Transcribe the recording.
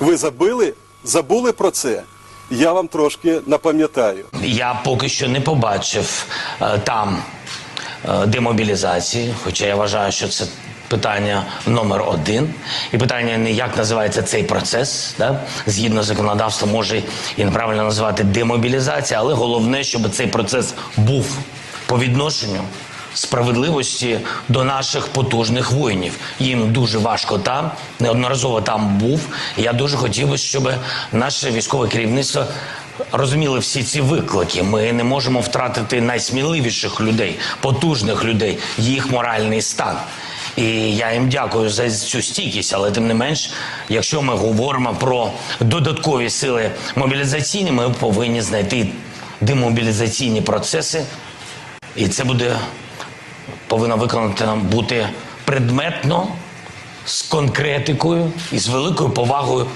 Ви забили, забули про це? Я вам трошки напам'ятаю. Я поки що не побачив е, там е, демобілізації, хоча я вважаю, що це питання номер один. І питання не як називається цей процес. Да? Згідно законодавства, може і неправильно називати демобілізація, але головне, щоб цей процес був по відношенню справедливості до наших потужних воїнів. Їм дуже важко там, неодноразово там був. Я дуже хотів би, щоб наше військове керівництво розуміло всі ці виклики. Ми не можемо втратити найсміливіших людей, потужних людей, їх моральний стан. І я їм дякую за цю стійкість, але тим не менш, якщо ми говоримо про додаткові сили мобілізаційні, ми повинні знайти демобілізаційні процеси, і це буде повинно нам бути предметно з конкретикою і з великою повагою